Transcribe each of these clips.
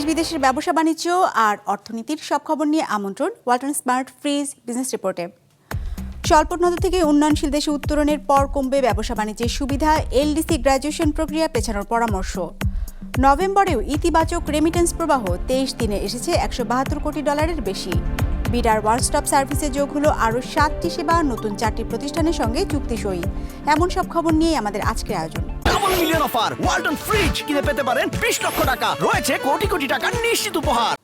দেশ বিদেশের ব্যবসা বাণিজ্য আর অর্থনীতির সব খবর নিয়ে আমন্ত্রণ ওয়ালটন স্মার্ট ফ্রিজ বিজনেস রিপোর্টে। স্বল্পোন্নত থেকে উন্নয়নশীল দেশে উত্তরণের পর কমবে ব্যবসা বাণিজ্যের সুবিধা, এলডিসি গ্র্যাজুয়েশন প্রক্রিয়া পেছানোর পরামর্শ। নভেম্বরেও ইতিবাচক রেমিটেন্স প্রবাহ তেইশ দিনে এসেছে একশো বাহাত্তর কোটি ডলারের বেশি। বিডার ওয়ান স্টপ সার্ভিসে যোগ হলো আরও সাতটি সেবা, নতুন চারটি প্রতিষ্ঠানের সঙ্গে চুক্তি সই। এমন সব খবর নিয়ে আমাদের আজকের আয়োজন। Double million offer Walton fridge কিনে পেতে পারেন বিশ লক্ষ টাকা। রয়েছে কোটি কোটি টাকার নিশ্চিত উপহার।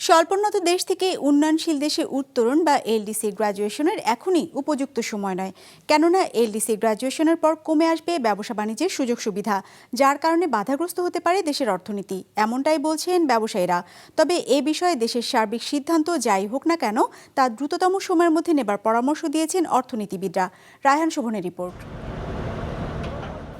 স্বল্পোন্নত দেশ থেকে উন্নয়নশীল দেশে উত্তরণ বা এলডিসি গ্রাজুয়েশনের এখনই উপযুক্ত সময় নয়। কেননা এলডিসি গ্রাজুয়েশনের পর কমে আসবে ব্যবসা বাণিজ্যের সুযোগ সুবিধা, যার কারণে বাধাগ্রস্ত হতে পারে দেশের অর্থনীতি, এমনটাই বলছেন ব্যবসায়ীরা। তবে এ বিষয়ে দেশের সার্বিক সিদ্ধান্ত যাই হোক না কেন, তা দ্রুততম সময়ের মধ্যে নেবার পরামর্শ দিয়েছেন অর্থনীতিবিদরা। রায়হান শোভনের রিপোর্ট।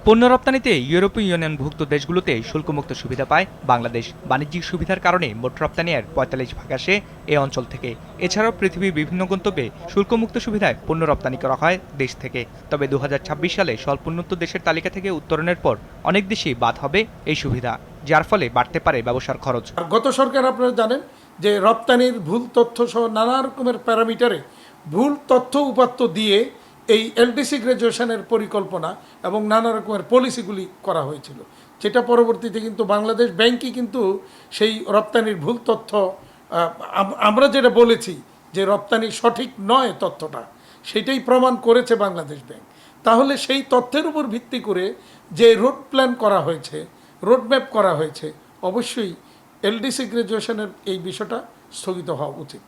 পণ্য রপ্তানিতে ইউরোপীয় ইউনিয়নভুক্ত দেশগুলোতে শুল্কমুক্ত সুবিধা পায় বাংলাদেশ। বাণিজ্যিক সুবিধার কারণে মোট রপ্তানি আয়ের পঁয়তাল্লিশ ভাগ আসে এ অঞ্চল থেকে। এছাড়াও পৃথিবীর বিভিন্ন গন্তব্যে শুল্কমুক্ত সুবিধায় পণ্য রপ্তানি করা হয় দেশ থেকে। তবে দু হাজার ছাব্বিশ সালে স্বল্পোন্নত দেশের তালিকা থেকে উত্তরণের পর অনেক দেশেই বাদ হবে এই সুবিধা, যার ফলে বাড়তে পারে ব্যবসার খরচ। আর গত সরকার আপনারা জানেন যে রপ্তানির ভুল তথ্য সহ নানা রকমের প্যারামিটারে ভুল তথ্য উপাত্ত দিয়ে এই এলডিসি গ্রাজুয়েশনের পরিকল্পনা এবং নানা রকমের পলিসিগুলি করা হয়েছিল। যেটা পরবর্তীতে কিন্তু বাংলাদেশ ব্যাংকই কিন্তু সেই রপ্তানির ভুল তথ্য আমরা যেটা বলেছি যে রপ্তানি সঠিক নয় তথ্যটা, সেটাই প্রমাণ করেছে বাংলাদেশ ব্যাংক। তাহলে সেই তথ্যের উপর ভিত্তি করে যে রোড প্ল্যান করা হয়েছে রোডম্যাপ করা হয়েছে, অবশ্যই এলডিসি গ্রাজুয়েশনের এই বিষয়টা স্থগিত হওয়া উচিত।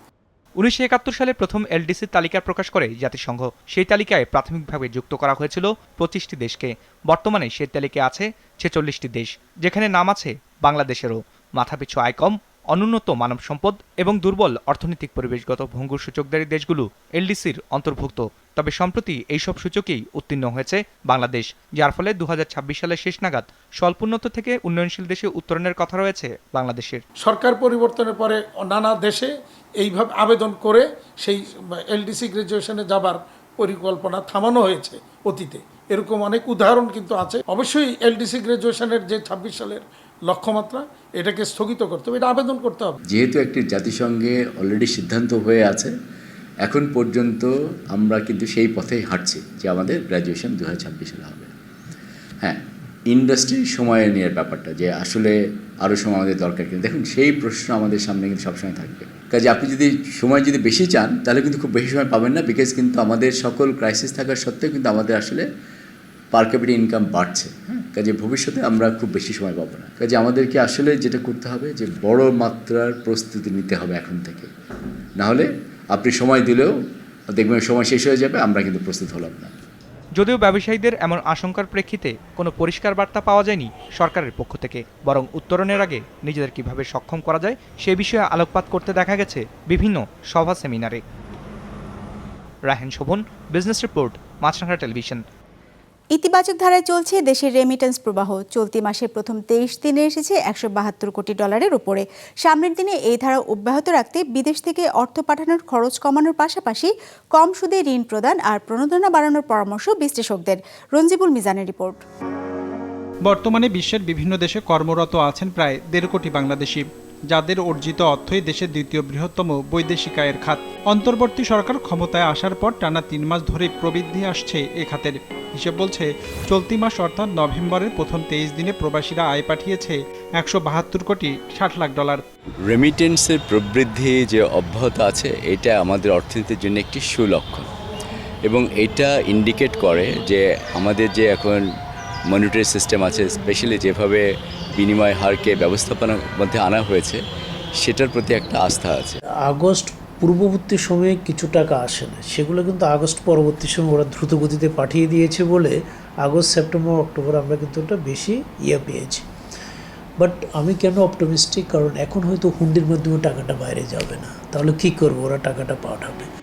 উনিশশো একাত্তর সালে প্রথম এলডিসির তালিকা প্রকাশ করে জাতিসংঘ। সেই তালিকায় প্রাথমিকভাবে যুক্ত করা হয়েছিল পঁচিশটি দেশকে। বর্তমানে সেই তালিকায় আছে ছেচল্লিশটি দেশ, যেখানে নাম আছে বাংলাদেশেরও। মাথাপিছু আয় কম অনুন্নত মানব সম্পদ এবং দুর্বল অর্থনৈতিক পরিবেশগত ভঙ্গুর সূচকধারী দেশগুলো এলডিসির অন্তর্ভুক্ত। তবে সম্প্রতি এইসব সূচকেই উত্তীর্ণ হয়েছে বাংলাদেশ, যার ফলে দুহাজার ছাব্বিশ সালের শেষ নাগাদ স্বল্পোন্নত থেকে উন্নয়নশীল দেশে উত্তরণের কথা রয়েছে বাংলাদেশের। সরকার পরিবর্তনের পরে নানা দেশে এইভাবে আবেদন করে সেই এলডিসি গ্রাজুয়েশনে যাবার পরিকল্পনা থামানো হয়েছে অতীতে। এরকম অনেক উদাহরণ কিন্তু আছে। অবশ্যই এলডিসি গ্রাজুয়েশনের যে ছাব্বিশ সালের লক্ষ্যমাত্রা, এটাকে স্থগিত করতে হবে, এটা আবেদন করতে হবে। যেহেতু একটি জাতিসংঘে অলরেডি সিদ্ধান্ত হয়ে আছে, এখন পর্যন্ত আমরা কিন্তু সেই পথেই হাঁটছি যে আমাদের গ্র্যাজুয়েশন দু হাজার ছাব্বিশ সালে হবে। হ্যাঁ ইন্ডাস্ট্রি সময় নিয়ে ব্যাপারটা, যে আসলে আরও সময় আমাদের দরকার কিন্তু দেখুন সেই প্রশ্ন আমাদের সামনে কিন্তু সবসময় থাকবে। কাজে আপনি যদি সময় যদি বেশি চান, তাহলে কিন্তু খুব বেশি সময় পাবেন না বিকজ কিন্তু আমাদের সকল ক্রাইসিস থাকার সত্ত্বেও কিন্তু আমাদের আসলে পার ক্যাপিটাল ইনকাম বাড়ছে। হ্যাঁ কাজে ভবিষ্যতে আমরা খুব বেশি সময় পাবো না। কাজে আমাদেরকে আসলে যেটা করতে হবে যে বড় মাত্রার প্রস্তুতি নিতে হবে এখন থেকে। না হলে আপনি সময় দিলেও দেখবেন সময় শেষ হয়ে যাবে, আমরা কিন্তু প্রস্তুত হলাম না। যদিও ব্যবসায়ীদের এমন আশঙ্কার প্রেক্ষিতে কোনো পরিষ্কার বার্তা পাওয়া যায়নি সরকারের পক্ষ থেকে, বরং উত্তরণের আগে নিজেদের কীভাবে সক্ষম করা যায় সে বিষয়ে আলোকপাত করতে দেখা গেছে বিভিন্ন সভা সেমিনারে। Raihan Shovon, business report Maasranga television. ইতিবাচক ধারায় চলছে দেশের রেমিটেন্স প্রবাহ। চলতি মাসের প্রথম তেইশ দিনে এসেছে একশো বাহাত্তর কোটি ডলারের উপরে। সামনের দিনে এই ধারা অব্যাহত রাখতে বিদেশ থেকে অর্থ পাঠানোর খরচ কমানোর পাশাপাশি কম সুদে ঋণ প্রদান আর প্রণোদনা বাড়ানোর পরামর্শ বিশ্লেষকদের। রঞ্জিবুল মিজানের রিপোর্ট। বর্তমানে বিশ্বের বিভিন্ন দেশে কর্মরত আছেন প্রায় দেড় কোটি বাংলাদেশি। যাদের অর্জিত অর্থই দেশের দ্বিতীয় বৃহত্তম বৈদেশিক আয়ের খাত। অন্তর্বর্তী সরকার ক্ষমতায় আসার পর টানা তিন মাস ধরে প্রবৃদ্ধি আসছে এ খাতের। হিসেব বলছে, চলতি মাস অর্থাৎ নভেম্বরের প্রথম তেইশ দিনে প্রবাসীরা আয় পাঠিয়েছে একশো বাহাত্তর কোটি ষাট লাখ ডলার। রেমিটেন্সের প্রবৃদ্ধি যে অব্যাহত আছে, এটা আমাদের অর্থনীতির জন্য একটি সুলক্ষণ। এবং এটা ইন্ডিকেট করে যে আমাদের যে এখন মনিটারি সিস্টেম আছে স্পেশালি যেভাবে বিনিময় হারকে ব্যবস্থাপনার মধ্যে আনা হয়েছে, সেটার প্রতি একটা আস্থা আছে। আগস্ট পূর্ববর্তী সময়ে কিছু টাকা আসে না সেগুলো কিন্তু আগস্ট পরবর্তী সময় ওরা দ্রুত গতিতে পাঠিয়ে দিয়েছে বলে আগস্ট, সেপ্টেম্বর, অক্টোবর আমরা কিন্তু ওটা বেশি ইয়ে পেয়েছি। বাট আমি কেন অপটোমিস্টিক? কারণ এখন হয়তো হুন্ডির মাধ্যমে টাকাটা বাইরে যাবে না। তাহলে কী করব? ওরা টাকাটা পাঠাবে।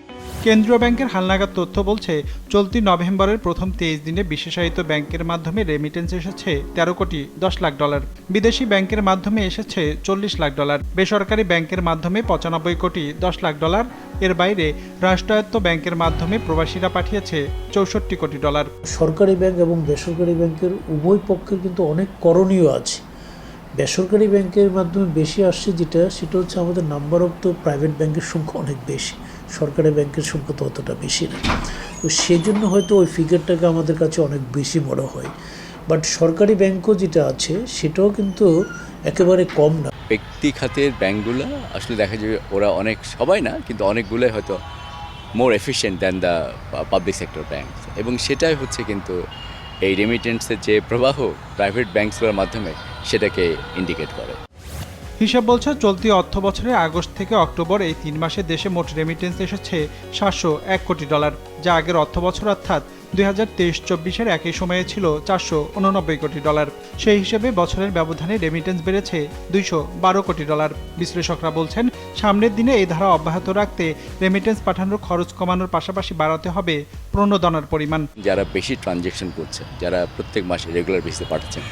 কেন্দ্রীয় ব্যাংকের হালনাগাদ তথ্য বলছে, চলতি নভেম্বরের প্রথম তেইশ দিনে বিশেষায়িত ব্যাংকের মাধ্যমে রেমিটেন্স এসেছে তেরো কোটি দশ লাখ ডলার। বিদেশি ব্যাংকের মাধ্যমে এসেছে চল্লিশ লাখ ডলার। বেসরকারি ব্যাংকের মাধ্যমে পঁচানব্বই কোটি দশ লাখ ডলার। এর বাইরে রাষ্ট্রায়ত্ত ব্যাংকের মাধ্যমে প্রবাসীরা পাঠিয়েছে চৌষট্টি কোটি ডলার। সরকারি ব্যাংক এবং বেসরকারি ব্যাংকের উভয় পক্ষের কিন্তু অনেক করণীয় আছে। বেসরকারি ব্যাংকের মাধ্যমে বেশি আসছে যেটা, সেটা হচ্ছে আমাদের নাম্বার অফ তো প্রাইভেট ব্যাংকের সংখ্যা অনেক বেশি। সরকারি ব্যাংকের সংখ্যা তো অতটা বেশি না। তো সেজন্য হয়তো ওই ফিগারটাকে আমাদের কাছে অনেক বেশি বড় হয়। বাট সরকারি ব্যাংকও যেটা আছে, সেটাও কিন্তু একেবারে কম না। ব্যক্তি খাতের ব্যাঙ্কগুলো আসলে দেখা যাবে ওরা অনেক, সবাই না, কিন্তু অনেকগুলোই হয়তো more efficient than the public sector bank এবং সেটাই হচ্ছে কিন্তু এই রেমিটেন্সের যে প্রবাহ প্রাইভেট ব্যাংকসগুলোর মাধ্যমে সেটাকে ইন্ডিকেট করে। হিসাব বলছে চলতি অর্থ বছরে আগস্ট থেকে অক্টোবর এই তিন মাসে দেশে মোট রেমিটেন্স এসেছে সাতশো এক কোটি ডলার, যা আগের অর্থ বছর অর্থাৎ দুই হাজার তেইশ চব্বিশের একই সময়ে ছিল চারশো উননব্বই কোটি ডলার। সেই হিসেবে বছরের ব্যবধানে রেমিটেন্স বেড়েছে দুইশো বারো কোটি ডলার। বিশ্লেষকরা বলছেন, সামনের দিনে এই ধারা অব্যাহত রাখতে রেমিটেন্স পাঠানোর খরচ কমানোর পাশাপাশি বাড়াতে হবে প্রণোদনার পরিমাণ। যারা বেশি ট্রানজ্যাকশন করছে, যারা প্রত্যেক মাসে রেগুলার বেসিসে পাঠাচ্ছেন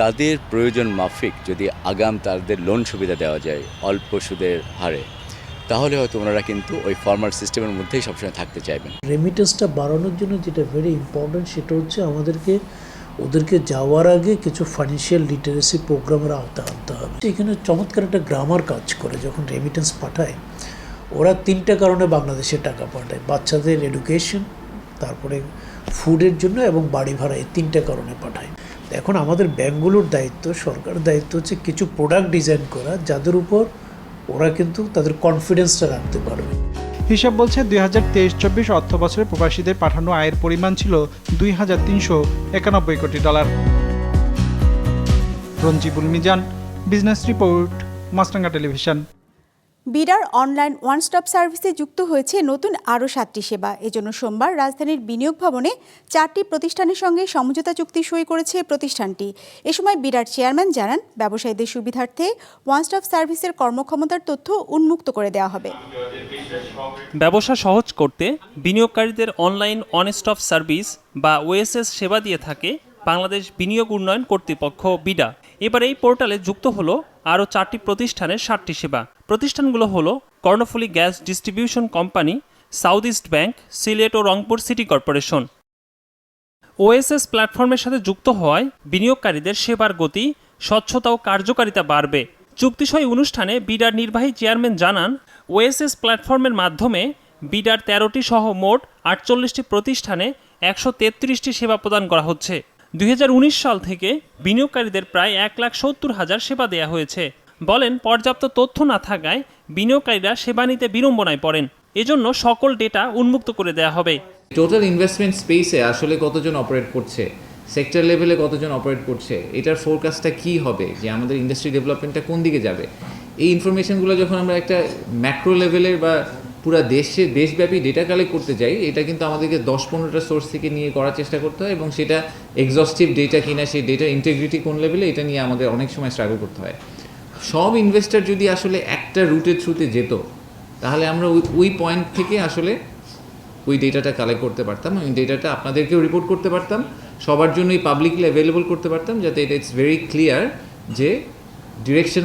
তাদের প্রয়োজন মাফিক যদি আগাম তাদের লোন সুবিধা দেওয়া যায়, অল্প সুদের হারে, তাহলে হয়তো ওনারা কিন্তু ওই ফর্মাল সিস্টেমের মধ্যেই সবসময় থাকতে চাইবেন। রেমিটেন্সটা বাড়ানোর জন্য যেটা ভেরি ইম্পর্ট্যান্ট সেটা হচ্ছে আমাদেরকে, ওদেরকে যাওয়ার আগে কিছু ফাইন্যান্সিয়াল লিটারেসি প্রোগ্রামের আওতা আনতে হবে। এখানে চমৎকার একটা গ্রামার কাজ করে যখন রেমিটেন্স পাঠায়, ওরা তিনটা কারণে বাংলাদেশে টাকা পাঠায়। বাচ্চাদের এডুকেশন তারপরে ফুডের জন্য এবং বাড়ি ভাড়া, এই তিনটা কারণে পাঠায়। এখন আমাদের ব্যাঙ্কগুলোর দায়িত্ব সরকার দায়িত্ব হচ্ছে কিছু প্রোডাক্ট ডিজাইন করা, যাদের উপর ওরা কিন্তু তাদের কনফিডেন্সটা রাখতে পারবে। হিসাব বলছে দুই হাজার তেইশ চব্বিশ অর্থ বছরে প্রবাসীদের পাঠানো আয়ের পরিমাণ ছিল দুই হাজার তিনশো একানব্বই কোটি dollar. Ranjibul Mizan, business report, Maasranga television. বিডার online one stop সার্ভিসে যুক্ত হয়েছে নতুন আরও সাতটি সেবা। এজন্য সোমবার রাজধানীর বিনিয়োগ ভবনে চারটি প্রতিষ্ঠানের সঙ্গে সমঝোতা চুক্তি সই করেছে প্রতিষ্ঠানটি। এ সময় বিডার চেয়ারম্যান জানান, ব্যবসায়ীদের সুবিধার্থে ওয়ান স্টপ সার্ভিসের কর্মক্ষমতার তথ্য উন্মুক্ত করে দেওয়া হবে। ব্যবসা সহজ করতে বিনিয়োগকারীদের অনলাইন অন স্টপ সার্ভিস বা ওএসএস সেবা দিয়ে থাকে বাংলাদেশ বিনিয়োগ উন্নয়ন কর্তৃপক্ষ, বিডা। এবার এই পোর্টালে যুক্ত হলো আরও চারটি প্রতিষ্ঠানের ষাটটি সেবা। প্রতিষ্ঠানগুলো হলো Karnaphuli gas distribution company, south east bank, Sylhet ও রংপুর সিটি কর্পোরেশন। ওএসএস প্ল্যাটফর্মের সাথে যুক্ত হওয়ায় বিনিয়োগকারীদের সেবার গতি, স্বচ্ছতা ও কার্যকারিতা বাড়বে। চুক্তিসই অনুষ্ঠানে বিডার নির্বাহী চেয়ারম্যান জানান, ওএসএস প্ল্যাটফর্মের মাধ্যমে বিডার তেরোটি সহ মোট আটচল্লিশটি প্রতিষ্ঠানে একশো তেত্রিশটি সেবা প্রদান করা হচ্ছে। দু হাজার উনিশ সাল থেকে বিনিয়োগকারীদের প্রায় এক লাখ সত্তর হাজার সেবা দেয়া হয়েছে। বলেন, পর্যাপ্ত তথ্য না থাকায় বিনিয়োগকারীরা সেবা নিতে বিড়ম্বনায় পড়েন। এজন্য সকল ডেটা উন্মুক্ত করে দেয়া হবে। টোটাল ইনভেস্টমেন্ট স্পেসে আসলে কতজন অপারেট করছে? সেক্টর লেভেলে কতজন অপারেট করছে? এটার ফোরকাস্টটা কি হবে? যে আমাদের ইন্ডাস্ট্রি ডেভেলপমেন্টটা কোন দিকে যাবে? এই ইনফরমেশনগুলো যখন আমরা একটা ম্যাক্রো লেভেলের বা পুরো দেশে দেশব্যাপী ডেটা কালেক্ট করতে যাই, এটা কিন্তু আমাদেরকে দশ পনেরোটা সোর্স থেকে নিয়ে করার চেষ্টা করতে হয় এবং সেটা এক্সস্টিভ ডেটা কিনা, সেই ডেটার ইন্টেগ্রিটি কোন লেভেলে এটা নিয়ে আমাদের অনেক সময় স্ট্রাগল করতে হয়। সব ইনভেস্টর যদি আসলে একটা রুটের থ্রুতে যেত, তাহলে আমরা ওই ওই পয়েন্ট থেকে আসলে ওই ডেটাটা কালেক্ট করতে পারতাম ওই ডেটাটা আপনাদেরকেও রিপোর্ট করতে পারতাম, সবার জন্যই পাবলিকলি অ্যাভেলেবল করতে পারতাম, যাতে এটা ইটস ভেরি ক্লিয়ার যে ডিরেকশন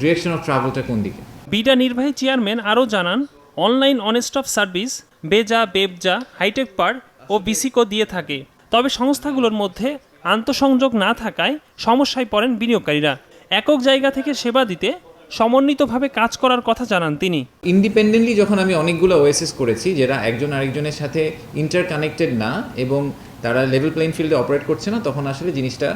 ডিরেকশন অফ ট্রাভেলটা কোন দিকে। বিডা নির্বাহী চেয়ারম্যান আরও জানান অনলাইন অনেস্টপ সার্ভিস, বেজা, বেবজা, হাইটেক পার ও বিসিকো দিয়ে থাকে। তবে সংস্থাগুলোর মধ্যে আন্তঃসংযোগ না থাকায় সমস্যায় পড়েন বিনিয়োগকারীরা। একক জায়গা থেকে সেবা দিতে সমন্বিতভাবে কাজ করার কথা জানান তিনি। ইন্ডিপেন্ডেন্টলি যখন আমি অনেকগুলো ওএসএস করেছি যারা একজন আরেকজনের সাথে ইন্টার কানেক্টেড না এবং তারা লেভেল প্লেইং ফিল্ডে অপারেট করছে না, তখন আসলে জিনিসটা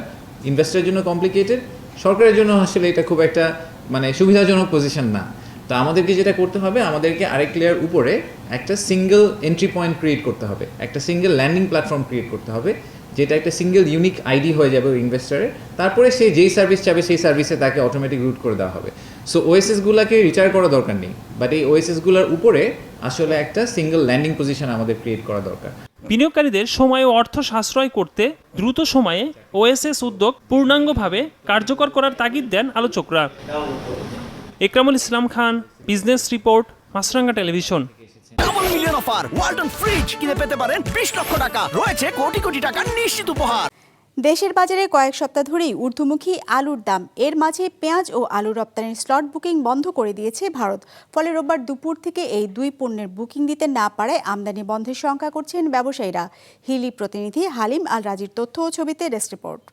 ইনভেস্টারের জন্য কমপ্লিকেটেড সরকারের জন্য আসলে এটা খুব একটা মানে সুবিধাজনক পজিশন না। তো আমাদেরকে যেটা করতে হবে, আমাদেরকে আরেক লেয়ার উপরে একটা সিঙ্গেল এন্ট্রি পয়েন্ট ক্রিয়েট করতে হবে। একটা সিঙ্গেল ল্যান্ডিং প্ল্যাটফর্ম ক্রিয়েট করতে হবে, যেটা একটা সিঙ্গেল ইউনিক আইডি হয়ে যাবে ওই ইনভেস্টারের তারপরে সে যেই সার্ভিস চাবে, সেই সার্ভিসে তাকে অটোমেটিক রুট করে দেওয়া হবে। সো ওএসএসগুলোকে রিটায়ার করা দরকার নেই বাট এই ওএসএসগুলোর উপরে আসলে একটা সিঙ্গেল ল্যান্ডিং পজিশন আমাদের ক্রিয়েট করা দরকার। বিনিয়োগকারীদের সময় ও অর্থ সাশ্রয় করতে দ্রুত সময়ে ওএসএস উদ্যোগ পূর্ণাঙ্গভাবে কার্যকর করার তাগিদ দেন আলোচকরা। Ekramul Islam Khan business report Maasranga television. Double million offer Walton fridge কিনে পেতে পারেন বিশ লক্ষ টাকা। রয়েছে কোটি কোটি টাকার নিশ্চিত উপহার। দেশের বাজারে কয়েক সপ্তাহ ধরেই ঊর্ধ্বমুখী আলুর দাম। এর মাঝে পেঁয়াজ ও আলু রপ্তানির স্লট বুকিং বন্ধ করে দিয়েছে ভারত। ফলে রোববার দুপুর থেকে এই দুই পণ্যের বুকিং দিতে না পারায় আমদানি বন্ধের শঙ্কা করছেন ব্যবসায়ীরা। হিলি প্রতিনিধি হালিম আল রাজির তথ্য ও ছবিতে ডেস্ক রিপোর্ট।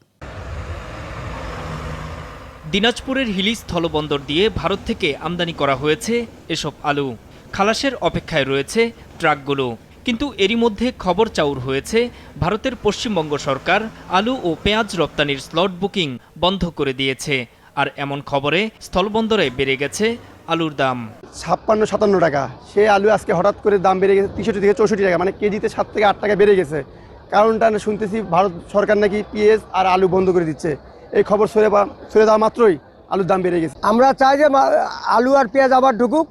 দিনাজপুরের হিলি স্থলবন্দর দিয়ে ভারত থেকে আমদানি করা হয়েছে এসব আলু। খালাসের অপেক্ষায় রয়েছে ট্রাকগুলো। কিন্তু এরই মধ্যে খবর চাউর হয়েছে, ভারতের পশ্চিমবঙ্গ সরকার আলু ও পেঁয়াজ রপ্তানির স্লট বুকিং বন্ধ করে দিয়েছে। আর এমন খবরে স্থলবন্দরে বেড়ে গেছে আলুর দাম। ছাপ্পান্ন, সাতান্ন টাকা। সে আলু আজকে হঠাৎ করে দাম বেড়ে গেছে তেষট্টি থেকে চৌষট্টি টাকা মানে কেজিতে সাত থেকে আট টাকা বেড়ে গেছে। কারণটা শুনতেছি ভারত সরকার নাকি পেঁয়াজ আর আলু বন্ধ করে দিচ্ছে। এই খবর সরে বা সরে দেওয়া মাত্রই আলুর দাম বেড়ে গেছে। আমরা চাই যে আলু আর পেঁয়াজ আবার ঢুকুক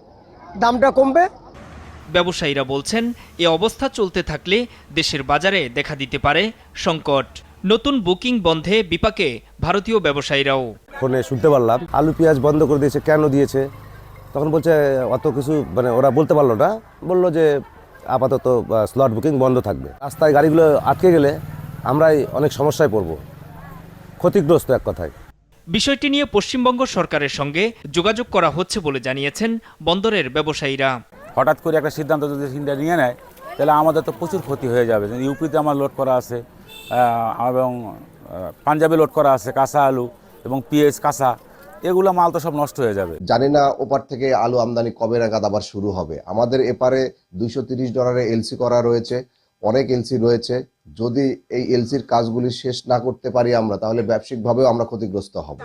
দামটা কমবে। ব্যবসায়ীরা বলছেন এ অবস্থা চলতে থাকলে দেশের বাজারে দেখা দিতে পারে সংকট। নতুন বুকিং বন্ধে বিপাকে ভারতীয় ব্যবসায়ীরাও। ফোনে শুনতে পারলাম আলু পেঁয়াজ বন্ধ করে দিয়েছে কেন দিয়েছে? তখন বলছে অত কিছু মানে ওরা বলতে পারল না বলল যে আপাতত স্লট বুকিং বন্ধ থাকবে। রাস্তায় গাড়িগুলো আটকে গেলে আমরাই অনেক সমস্যায় পড়ব। ক্ষতিগ্রস্ত এক কথায়। বিষয়টি নিয়ে পশ্চিমবঙ্গ সরকারের সঙ্গে যোগাযোগ করা হচ্ছে বলে জানিয়েছেন বন্দরের ব্যবসায়ীরা। হঠাৎ করে একটা সিদ্ধান্ত যদি ইন্ডিয়া নিয়ে নেয় তাহলে আমাদের তো প্রচুর ক্ষতি হয়ে যাবে। ইউপিতে আমার লোড করা আছে এবং পাঞ্জাবে লোড করা আছে কাঁচা আলু এবং পেঁয়াজ কাঁচা এগুলো মাল তো সব নষ্ট হয়ে যাবে। জানি না ওপার থেকে আলু আমদানি কবে নাগাদ আবার শুরু হবে। আমাদের এপারে দুইশো তিরিশ ডলারে এলসি করা রয়েছে অনেক এলসি রয়েছে। যদি এই এলসির কাজগুলি শেষ না করতে পারি আমরা তাহলে ব্যবসায়িকভাবেও আমরা ক্ষতিগ্রস্ত হব।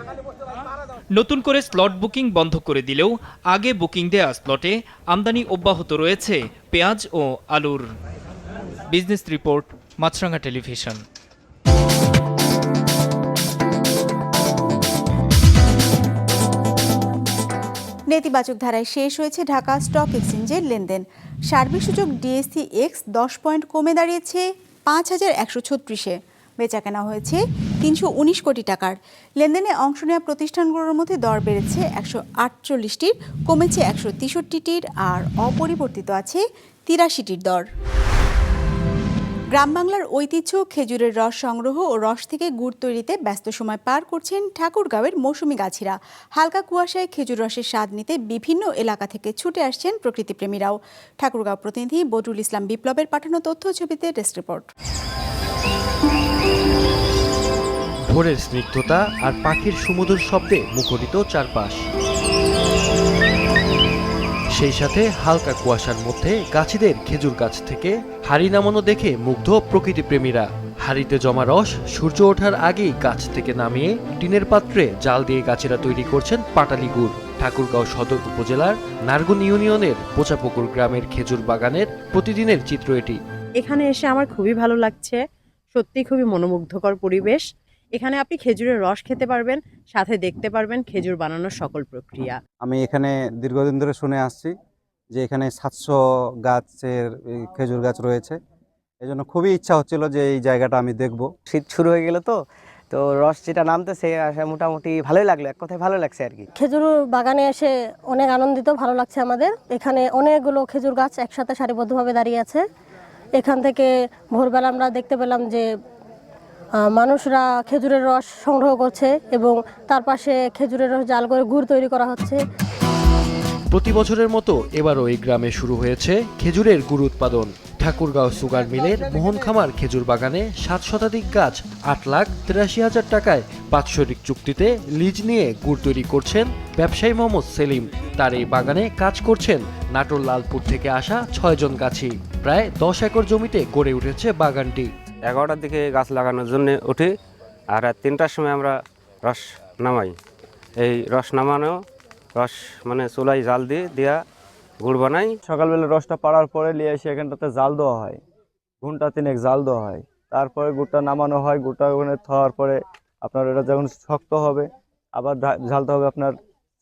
নতুন করে স্লট বুকিং বন্ধ করে দিলেও আগে বুকিং দেয়া স্লটে আমদানি অব্যাহত রয়েছে পেঁয়াজ ও আলুর। Business report Maasranga television. নেতিবাচক ধারায় শেষ হয়েছে ঢাকা স্টক এক্সচেঞ্জের লেনদেন। সার্বিক সূচক ডিএসসি এক্স দশ পয়েন্ট কমে দাঁড়িয়েছে পাঁচ হাজার একশো ছত্রিশে। বেচাকেনা হয়েছে তিনশো উনিশ কোটি টাকার। লেনদেনে অংশ নেওয়া প্রতিষ্ঠানগুলোর মধ্যে দর বেড়েছে একশো আটচল্লিশটির, কমেছে একশো তেষট্টিটির আর অপরিবর্তিত আছে তিরাশিটির দর। গ্রাম বাংলার ঐতিহ্য, খেজুরের রস সংগ্রহ ও রস থেকে গুড় তৈরিতে ব্যস্ত সময় পার করছেন ঠাকুরগাঁওয়ের মৌসুমি গাছিরা। হালকা কুয়াশায় খেজুর রসের স্বাদ নিতে বিভিন্ন এলাকা থেকে ছুটে আসছেন প্রকৃতিপ্রেমীরাও। ঠাকুরগাঁও প্রতিনিধি বদরুল ইসলাম বিপ্লবের পাঠানো তথ্য ছবিতে ডেস্ক রিপোর্ট। ভোরের স্নিগ্ধতা আর পাখির সুমধুর শব্দে মুখরিত চারপাশ। সেই সাথে হালকা কুয়াশার মধ্যে গাছিদের খেজুর গাছ থেকে হাড়ি নামানো দেখে মুগ্ধ প্রকৃতিপ্রেমীরা হাড়িতে জমা রস, সূর্য ওঠার আগেই গাছ থেকে নামিয়ে টিনের পাত্রে জাল দিয়ে গাছেরা তৈরি করছেন পাটালি গুড়। ঠাকুরগাঁও সদর উপজেলার নারগুন ইউনিয়নের পোচাপুকুর গ্রামের খেজুর বাগানের প্রতিদিনের চিত্র এটি। এখানে এসে আমার খুবই ভালো লাগছে। সত্যি খুবই মনোমুগ্ধকর পরিবেশ। এখানে আপনি খেজুরের রস খেতে পারবেন সাথে দেখতে পারবেন খেজুর বানানোর সকল প্রক্রিয়া। আমি এখানে দীর্ঘদিন ধরে শুনে আসছি যে এখানে সাতশো গাছের এই খেজুর গাছ রয়েছে। এই জন্য খুবই ইচ্ছা হচ্ছিল যে এই জায়গাটা আমি দেখব। শীত শুরু হয়ে গেল তো তো রস যেটা নামতেছে আসে মোটামুটি ভালোই লাগল এক কথায় ভালো লাগছে আর কি। খেজুর বাগানে এসে অনেক আনন্দিত ভালো লাগছে আমাদের। এখানে অনেকগুলো খেজুর গাছ একসাথে সারিবদ্ধভাবে দাঁড়িয়ে আছে। এখান থেকে ভোরবেলা আমরা দেখতে পেলাম যে মানুষরা খেজুরের রস সংগ্রহ করছে এবং তার পাশে খেজুরের রস জাল করে গুড় তৈরি করা হচ্ছে। প্রতি বছরের মতো এবারও এই গ্রামে শুরু হয়েছে খেজুরের গুড় উৎপাদন। ঠাকুরগাঁও সুগার মিলের মোহন খামার খেজুর বাগানে সাত শতাধিক গাছ, আট লাখ তিরাশি হাজার টাকায় বাৎসরিক চুক্তিতে লিজ নিয়ে গুড় তৈরি করছেন ব্যবসায়ী মোহাম্মদ সেলিম। তার এই বাগানে কাজ করছেন নাটোর লালপুর থেকে আসা ছয়জন গাছি। প্রায় দশ একর জমিতে গড়ে উঠেছে বাগানটি। এগারোটার দিকে গাছ লাগানোর জন্য উঠি আর রাত তিনটার সময় আমরা রস নামাই। এই রস নামানো, রস মানে চুলাই জাল দিয়ে দেওয়া গুড় বানাই। সকালবেলা রসটা পাড়ার পরে নিয়ে এসে এখানটাতে জাল দেওয়া হয়। ঘণ্টা তিনেক জাল দেওয়া হয়। তারপরে গুড়টা নামানো হয়, গুড়টা ওখানে থাওয়ার পরে আপনার এটা যখন শক্ত হবে, আবার ঝালতে হবে আপনার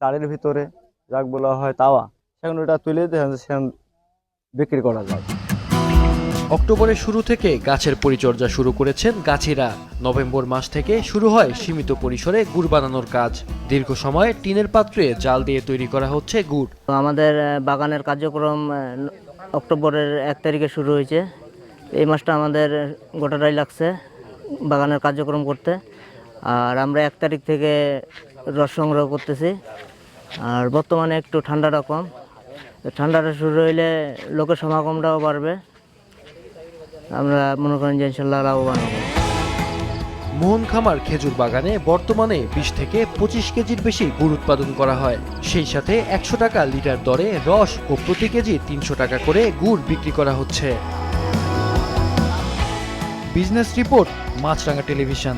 চারের ভিতরে, যাক বলা হয় তাওয়া। সেখানে ওটা তুলে সেখানে বিক্রি করা যায়। অক্টোবরের শুরু থেকে গাছের পরিচর্যা শুরু করেছেন গাছিরা। নভেম্বর মাস থেকে শুরু হয় সীমিত পরিসরে গুড় বানানোর কাজ। দীর্ঘ সময় টিনের পাত্রে জাল দিয়ে তৈরি করা হচ্ছে গুড়। আমাদের বাগানের কার্যক্রম অক্টোবরের এক তারিখে শুরু হয়েছে। এই মাসটা আমাদের গোটাটাই লাগছে বাগানের কার্যক্রম করতে। আর আমরা এক তারিখ থেকে রস সংগ্রহ করতেছি। আর বর্তমানে একটু ঠান্ডাটা কম। ঠান্ডাটা শুরু হইলে লোকের সমাগমটাও বাড়বে। আমরা মনে করেন যে ইনশাল্লাহ লাভবান হব। মোহন খামার খেজুর বাগানে বর্তমানে বিশ থেকে পঁচিশ কেজির বেশি গুড় উৎপাদন করা হয়। সেই সাথে একশো টাকা লিটার দরে রস ও প্রতি কেজি তিনশো টাকা করে গুড় বিক্রি করা হচ্ছে। Business report Maasranga television.